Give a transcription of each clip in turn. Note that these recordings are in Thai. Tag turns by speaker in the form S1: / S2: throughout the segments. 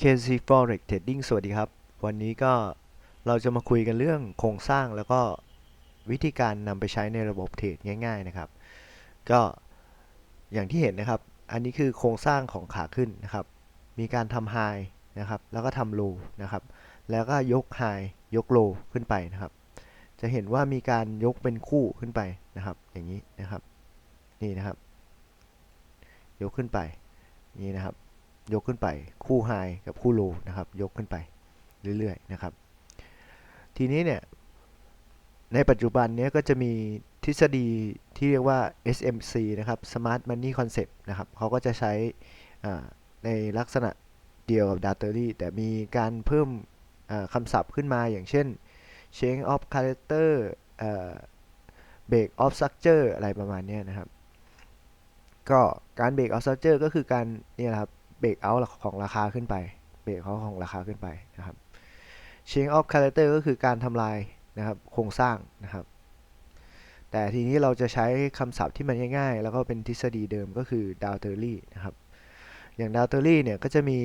S1: KC Forex Trading สวัสดีครับ วันนี้ก็เราจะมาคุยกันเรื่องโครงสร้างแล้วก็วิธีการนำไปใช้ในระบบเทรดง่าย ๆนะครับ ก็อย่างที่เห็นนะครับ อันนี้คือโครงสร้างของขาขึ้นนะครับ มีการทำไฮนะครับ แล้วก็ทำโลนะครับ แล้วก็ยกไฮยกโลขึ้นไปนะครับ จะเห็นว่ามีการยกเป็นคู่ขึ้นไปนะครับ อย่างนี้นะครับ นี่นะครับ ยกขึ้นไป นี่นะครับ ยกขึ้นไป คู่ไฮกับคู่โลนะครับ ยกขึ้นไปเรื่อยๆนะครับ ทีนี้เนี่ย ในปัจจุบันเนี้ยก็จะมีทฤษฎีที่เรียกว่า SMC นะครับ Smart Money Concept นะครับเขาก็จะใช้ในลักษณะเดียวกับ d a t e r y แต่มีการเพิ่มคำศัพท์ขึ้นมาอย่างเช่น Change of Character Break of Structure อะไรประมาณนี้นะครับ ก็การ Break of Structure ก็คือการเนี่ยนะครับ เบรกเอาของราคาขึ้นไปเบรกเอาของราคาขึ้นไปนะครับ change of character ก็คือการทำลายนะครับโครงสร้างนะครับ แต่ทีนี้เราจะใช้คำศัพท์ที่มันง่ายๆ แล้วก็เป็นทฤษฎีเดิมก็คือ Dow theory นะครับ อย่าง Dow theory เนี่ยก็จะมี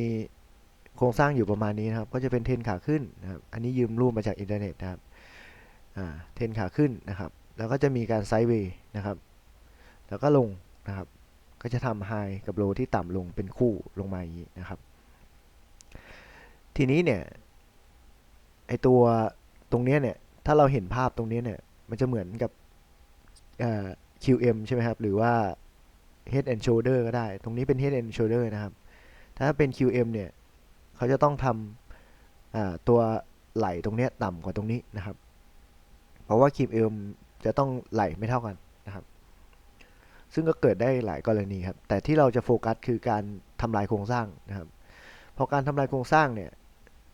S1: โครงสร้างอยู่ประมาณนี้นะครับ ก็จะเป็นเทนขาขึ้นนะครับ อันนี้ยืมรูปมาจากอินเทอร์เน็ตนะครับเทนขาขึ้นนะครับ แล้วก็จะมีการไซด์เวย์นะครับ แล้วก็ลงนะครับ ก็จะทำไฮกับโลที่ต่ำลงเป็นคู่ลงมาอย่างนี้นะครับ ทีนี้เนี่ยไอตัวตรงเนี้ยเนี่ยถ้าเราเห็นภาพตรงนี้เนี่ยมันจะเหมือนกับ QM ใช่ไหมครับ หรือว่า Head and Shoulder ก็ได้ ตรงนี้เป็น Head and Shoulder นะครับ ถ้าเป็น QM เนี่ยเขาจะต้องทำตัวไหลตรงเนี้ยต่ำกว่าตรงนี้นะครับ เพราะว่า QM จะต้องไหลไม่เท่ากัน ซึ่งก็เกิดได้หลายกรณีครับ แต่ที่เราจะโฟกัสคือการทำลายโครงสร้างนะครับ พอการทำลายโครงสร้างเนี่ย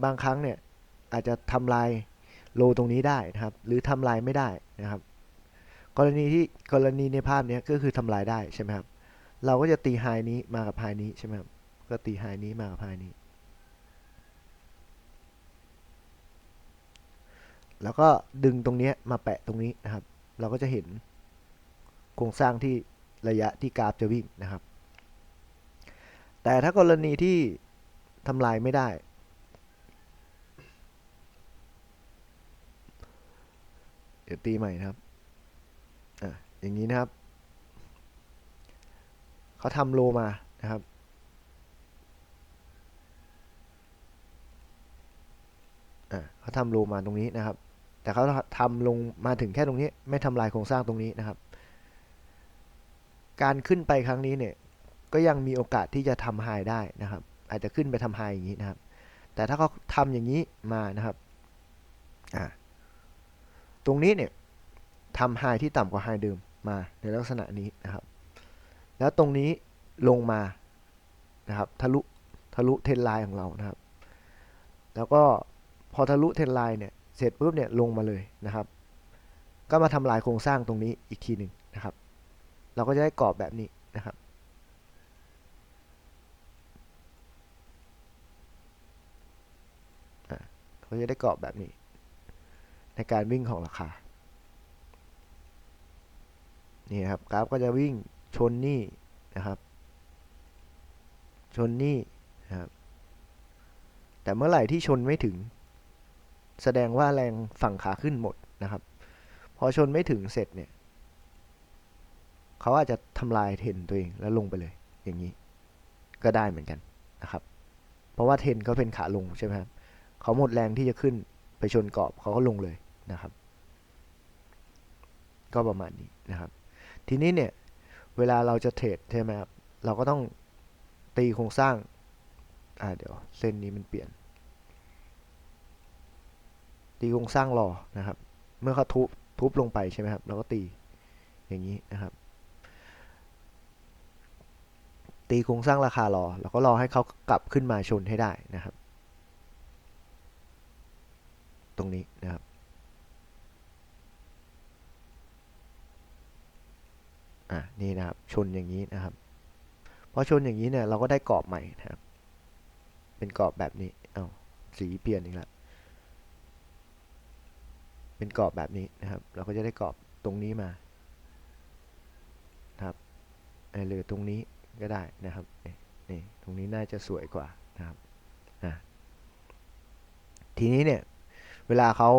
S1: บางครั้งเนี่ยอาจจะทำลายโลตรงนี้ได้นะครับ หรือทำลายไม่ได้นะครับ กรณีที่กรณีในภาพเนี้ยก็คือทำลายได้ใช่ไหมครับ เราก็จะตีไฮนี้มากับไฮนี้ใช่ไหมครับ ก็ตีไฮนี้มากับไฮนี้ แล้วก็ดึงตรงนี้มาแปะตรงนี้นะครับ เราก็จะเห็นโครงสร้างที่ ระยะที่กราฟจะวิ่งนะครับ แต่ถ้ากรณีที่ทำลายไม่ได้ เดี๋ยวตีใหม่นะครับอะอย่างนี้นะครับ เขาทำโลมานะครับอะเขาทำโลมาตรงนี้นะครับ แต่เขาทำลงมาถึงแค่ตรงนี้ ไม่ทำลายโครงสร้างตรงนี้นะครับ การขึ้นไปครั้งนี้เนี่ยก็ยังมีโอกาสที่จะทำไฮได้นะครับ อาจจะขึ้นไปทำไฮอย่างนี้นะครับ แต่ถ้าเขาทำอย่างนี้มานะครับอ่าตรงนี้เนี่ยทำไฮที่ต่ำกว่าไฮเดิมมาในลักษณะนี้นะครับ แล้วตรงนี้ลงมานะครับทะลุทะลุเทรนไลน์ของเรานะครับ แล้วก็พอทะลุเทรนไลน์เนี่ยเสร็จปุ๊บเนี่ยลงมาเลยนะครับ ก็มาทำลายโครงสร้างตรงนี้อีกทีหนึ่งนะครับ เราก็จะได้กรอบแบบนี้นะครับเขาจะได้กรอบแบบนี้ ในการวิ่งของราคา นี่ครับกราฟก็จะวิ่งชนนี่นะครับ ชนนี่นะครับ แต่เมื่อไหร่ที่ชนไม่ถึง แสดงว่าแรงฝั่งขาขึ้นหมดนะครับ พอชนไม่ถึงเสร็จเนี่ย เขาอาจจะทำลายเทรนตัวเองแล้วลงไปเลย อย่างนี้ ก็ได้เหมือนกันนะครับ เพราะว่าเทรนเขาเป็นขาลงใช่ไหมครับเขาหมดแรงที่จะขึ้นไปชนกรอบเขาก็ลงเลยนะครับ ก็ประมาณนี้นะครับ ทีนี้เนี่ยเวลาเราจะเทรดใช่ไหมครับเราก็ต้องตีโครงสร้าง อ่าเดี๋ยวเส้นนี้มันเปลี่ยน ตีโครงสร้างรอนะครับ เมื่อเขาทุบทุบลงไปใช่ไหมครับเราก็ตีอย่างนี้นะครับ ตีโครงสร้างราคารอ แล้วก็รอให้เขากลับขึ้นมาชนให้ได้นะครับ ตรงนี้นะครับ อะนี่นะครับชนอย่างนี้นะครับพอชนอย่างนี้เนี่ยเราก็ได้กรอบใหม่นะครับ เป็นกรอบแบบนี้เอา้าสีเปลี่ยนอีกแล้วเป็นกรอบแบบนี้นะครับ เราก็จะได้กรอบตรงนี้มานะครับหรือตรงนี้ ก็ได้นะครับนี่ตรงนี้น่าจะสวยกว่านะครับทีนี้เนี่ยเวลาเขา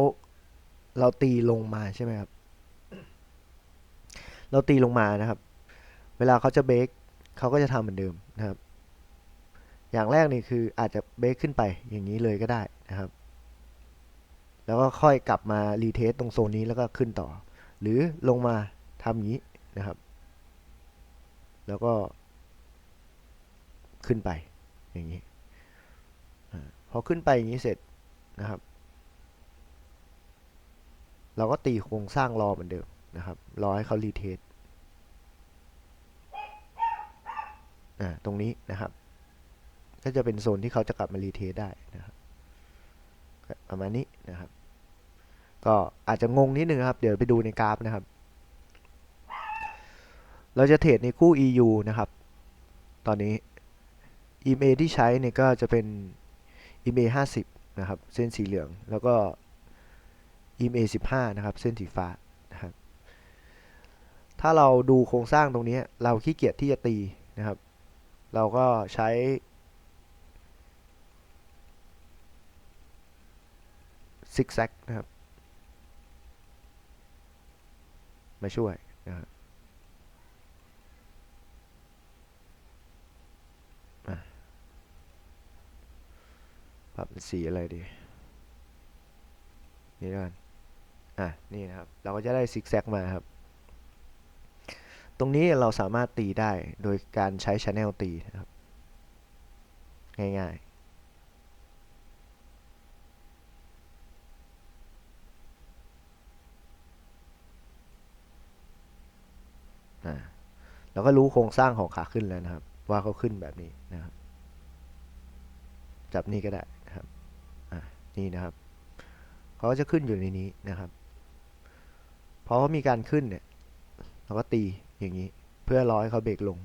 S1: เราตีลงมาใช่ไหมครับ เราตีลงมานะครับ เวลาเขาจะเบรกเขาก็จะทำเหมือนเดิมนะครับ อย่างแรกนี่คืออาจจะเบรกขึ้นไปอย่างนี้เลยก็ได้นะครับ แล้วก็ค่อยกลับมารีเทสตรงโซนนี้แล้วก็ขึ้นต่อ หรือลงมาทำอย่างนี้นะครับ แล้วก็ ขึ้นไปอย่างนี้พอขึ้นไปอย่างนี้เสร็จนะครับ เราก็ตีโครงสร้างรอเหมือนเดิมนะครับรอให้เขารีเทสตรงนี้นะครับ ก็จะเป็นโซนที่เขาจะกลับมารีเทสได้นะครับประมาณนี้นะครับ ก็อาจจะงงนิดนึงครับ เดี๋ยวไปดูในกราฟนะครับ เราจะเทรดในคู่ EU นะครับ ตอนนี้ EMA ที่ใช้เนี่ยก็จะเป็น EMA 50 นะครับ เส้นสีเหลือง แล้วก็ EMA 15 นะครับ เส้นสีฟ้านะครับ ถ้าเราดูโครงสร้างตรงนี้ เราขี้เกียจที่จะตีนะครับ เราก็ใช้ ซิกแซกนะครับ มาช่วยนะครับ ปรับเป็นสีอะไรดี นี่แล้วกันอะ นี่นะครับ เราก็จะได้ซิกแซกมาครับ ตรงนี้เราสามารถตีได้โดยการใช้ช anel ตีนะครับ ง่ายๆอ่าเราก็รู้โครงสร้างของขาขึ้นแล้วนะครับ ว่าเขาขึ้นแบบนี้นะครับ จับนี่ก็ได้ นี่นะครับเขาก็จะขึ้นอยู่ในนี้นะครับพอเขามีการขึ้นเนี่ยเราก็ตีอย่างนี้ เพื่อรอให้เขาเบรกลง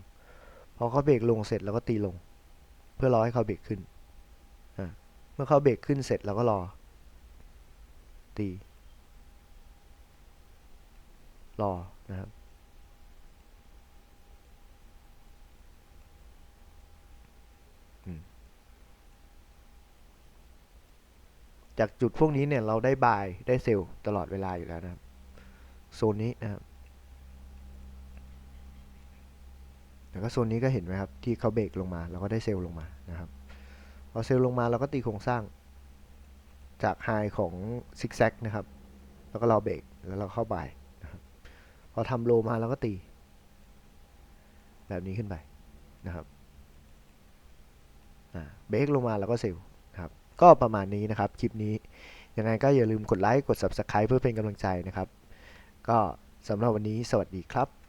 S1: พอเขาเบรกลงเสร็จเราก็ตีลง เพื่อรอให้เขาเบรกขึ้นเมื่อเขาเบรกขึ้นเสร็จเราก็รอ ตี รอนะครับ จากจุดพวกนี้เนี่ยเราได้บายได้เซลล์ตลอดเวลาอยู่แล้วนะครับโซนนี้นะครับแล้วก็โซนนี้ก็เห็นไหมครับที่เขาเบรกลงมาเราก็ได้เซลล์ลงมานะครับพอเซลล์ลงมาเราก็ตีโครงสร้างจากไฮของซิกแซกนะครับ แล้วก็เราเบรกแล้วเราเข้าบายนะครับพอทำโลมาเราก็ตี แบบนี้ขึ้นไปนะครับเบรกลงมาแล้วก็เซลล์ ก็ประมาณนี้นะครับคลิปนี้ยังไงก็อย่าลืมกดไลค์กด Subscribe เพื่อเป็นกำลังใจนะครับ ก็สำหรับวันนี้สวัสดีครับ